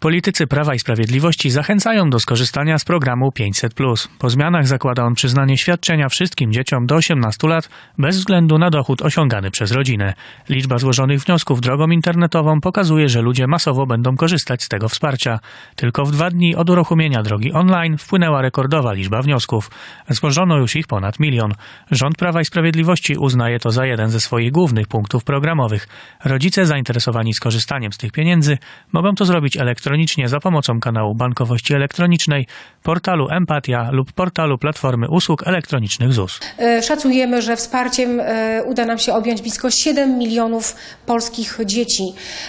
Politycy Prawa i Sprawiedliwości zachęcają do skorzystania z programu 500. Po zmianach zakłada on przyznanie świadczenia wszystkim dzieciom do 18 lat bez względu na dochód osiągany przez rodzinę. Liczba złożonych wniosków drogą internetową pokazuje, że ludzie masowo będą korzystać z tego wsparcia. Tylko w dwa dni od uruchomienia drogi online wpłynęła rekordowa liczba wniosków. Złożono już ich ponad milion. Rząd Prawa i Sprawiedliwości uznaje to za jeden ze swoich głównych punktów programowych. Rodzice zainteresowani skorzystaniem z tych pieniędzy mogą to zrobić elektronicznie za pomocą kanału bankowości elektronicznej, portalu Empatia lub portalu Platformy Usług Elektronicznych ZUS. E, Szacujemy, że wsparciem e, uda nam się objąć blisko 7 milionów polskich dzieci.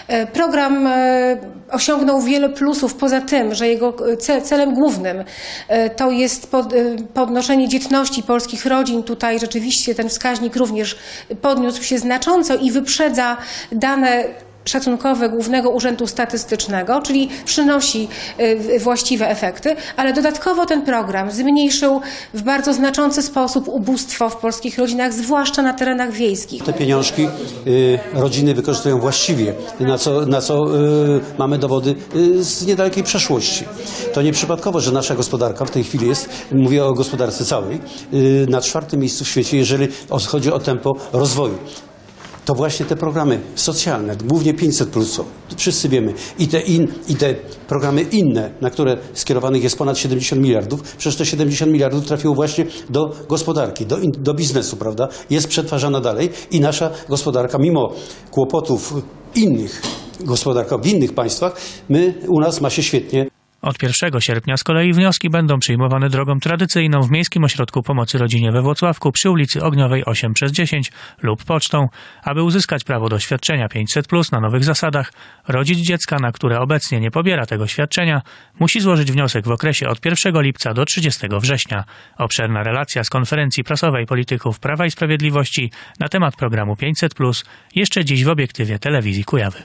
E, Program osiągnął wiele plusów, poza tym, że jego ce- celem głównym to jest pod- podnoszenie dzietności polskich rodzin. Tutaj rzeczywiście ten wskaźnik również podniósł się znacząco i wyprzedza dane szacunkowe Głównego Urzędu Statystycznego, czyli przynosi y, właściwe efekty, ale dodatkowo ten program zmniejszył w bardzo znaczący sposób ubóstwo w polskich rodzinach, zwłaszcza na terenach wiejskich. Te pieniążki y, rodziny wykorzystują właściwie, na co, na co y, mamy dowody z niedalekiej przeszłości. To nieprzypadkowo, że nasza gospodarka w tej chwili jest, mówię o gospodarce całej, na czwartym miejscu w świecie, jeżeli chodzi o tempo rozwoju. To właśnie te programy socjalne, głównie 500 plus, wszyscy wiemy, i te, in, i te programy inne, na które skierowanych jest ponad 70 miliardów, przecież te 70 miliardów trafiło właśnie do gospodarki, do, do biznesu, prawda? Jest przetwarzana dalej i nasza gospodarka, mimo kłopotów innych gospodarka w innych państwach, my, u nas ma się świetnie. Od 1 sierpnia z kolei wnioski będą przyjmowane drogą tradycyjną w Miejskim Ośrodku Pomocy Rodzinie we Włocławku przy ulicy Ogniowej 8 przez 10 lub pocztą. Aby uzyskać prawo do świadczenia 500 plus na nowych zasadach, rodzic dziecka, na które obecnie nie pobiera tego świadczenia, musi złożyć wniosek w okresie od 1 lipca do 30 września. Obszerna relacja z konferencji prasowej polityków Prawa i Sprawiedliwości na temat programu 500 plus jeszcze dziś w obiektywie telewizji Kujawy.